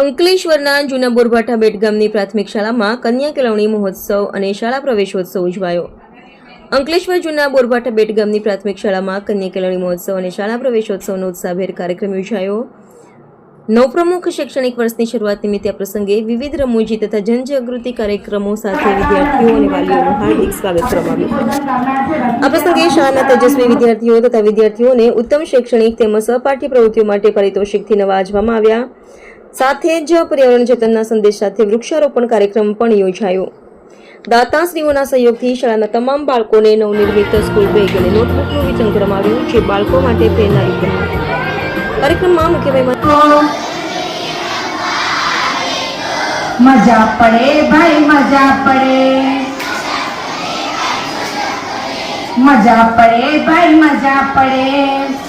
અંકલેશ્વરના જૂના બોરભાઠા બેટ ગામની પ્રાથમિક શાળામાં કન્યા કેળવણી મહોત્સવ અને શાળા પ્રવેશોત્સવ ઉજવાયો. અંકલેશ્વર જૂના બોરભાઠા બેટ ગામની પ્રાથમિક શાળામાં કન્યા કેળવણી મહોત્સવ અને શાળા પ્રવેશોત્સવનો ઉત્સાહભેર કાર્યક્રમ યોજાયો. નવપ્રમુખ શૈક્ષણિક વર્ષની શરૂઆત નિમિત્તે આ પ્રસંગે વિવિધ રમૂજી તથા જનજાગૃતિ કાર્યક્રમો સાથે વિદ્યાર્થીઓ અને વાલીઓનું હાર્દિક સ્વાગત કરવામાં આવ્યું. આ પ્રસંગે શાળાના તેજસ્વી વિદ્યાર્થીઓ તથા વિદ્યાર્થીઓને ઉત્તમ શૈક્ષણિક તેમજ સહપાઠ્ય પ્રવૃત્તિઓ માટે પારિતોષિકથી નવાજવામાં આવ્યા. સાથે જ પર્યાવરણ જતનના સંદેશ સાથે વૃક્ષારોપણ કાર્યક્રમ પણ યોજાયો. દાતાશ્રીઓના સહયોગથી શાળાના તમામ બાળકોને નવનિર્મિત સ્કૂલ બેગ અને નોટબુકનું વિતરણ કરવામાં આવ્યું, જે બાળકો માટે પ્રેરણારૂપ બન્યું. કાર્યક્રમમાં મુખ્ય મજા પડે ભાઈ, મજા પડે. મજા પડે ભાઈ, મજા પડે.